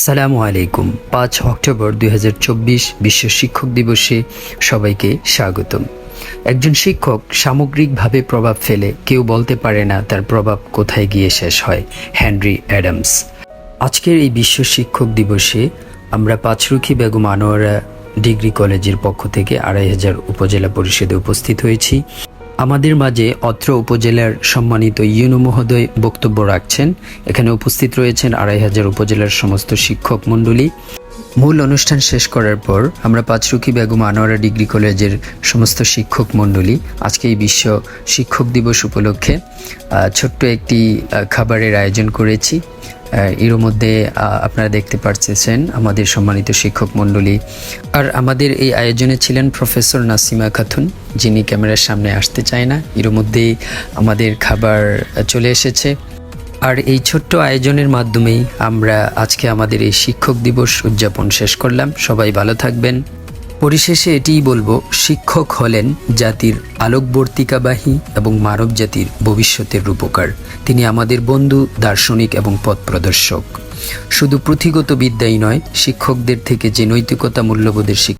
আসসালামু আলাইকুম। পাঁচ অক্টোবর দুই বিশ্ব শিক্ষক দিবসে সবাইকে স্বাগতম। একজন শিক্ষক সামগ্রিকভাবে প্রভাব ফেলে, কেউ বলতে পারে না তার প্রভাব কোথায় গিয়ে শেষ হয়, হেনরি অ্যাডামস। আজকের এই বিশ্ব শিক্ষক দিবসে আমরা পাঁচরুখি বেগম আনোয়ারা ডিগ্রি কলেজের পক্ষ থেকে আড়াই হাজার উপজেলা পরিষদে উপস্থিত হয়েছি। আমাদের মাঝে অত্র উপজেলার সম্মানিত ইউনো মহোদয় বক্তব্য রাখছেন। এখানে উপস্থিত রয়েছেন আড়াই হাজার উপজেলার সমস্ত শিক্ষক মণ্ডলী। মূল অনুষ্ঠান শেষ করার পর আমরা পাঁচরুখি বেগম আনোয়ারা ডিগ্রি কলেজের সমস্ত শিক্ষক মণ্ডলী আজকে এই বিশ্ব শিক্ষক দিবস উপলক্ষে ছোট্ট একটি খাবারের আয়োজন করেছি। এর মধ্যে আপনারা দেখতে পাচ্ছেন আমাদের সম্মানিত শিক্ষক মণ্ডলী। আর আমাদের এই আয়োজনে ছিলেন প্রফেসর নাসিমা খাতুন, যিনি ক্যামেরার সামনে আসতে চায় না। এর মধ্যেই আমাদের খাবার চলে এসেছে। আর এই ছোট্ট আয়োজনের মাধ্যমেই আমরা আজকে আমাদের এই শিক্ষক দিবস উদযাপন শেষ করলাম। সবাই ভালো থাকবেন। পরিশেষে এটিই বলব, শিক্ষক হলেন জাতির আলোকবর্তিকাবাহী এবং মানব জাতির ভবিষ্যতের রূপকার। তিনি আমাদের বন্ধু, দার্শনিক এবং পথ প্রদর্শক। শুধু পুঁথিগত বিদ্যাই নয়, শিক্ষকদের থেকে যে নৈতিকতা মূল্যবোধের শিক্ষা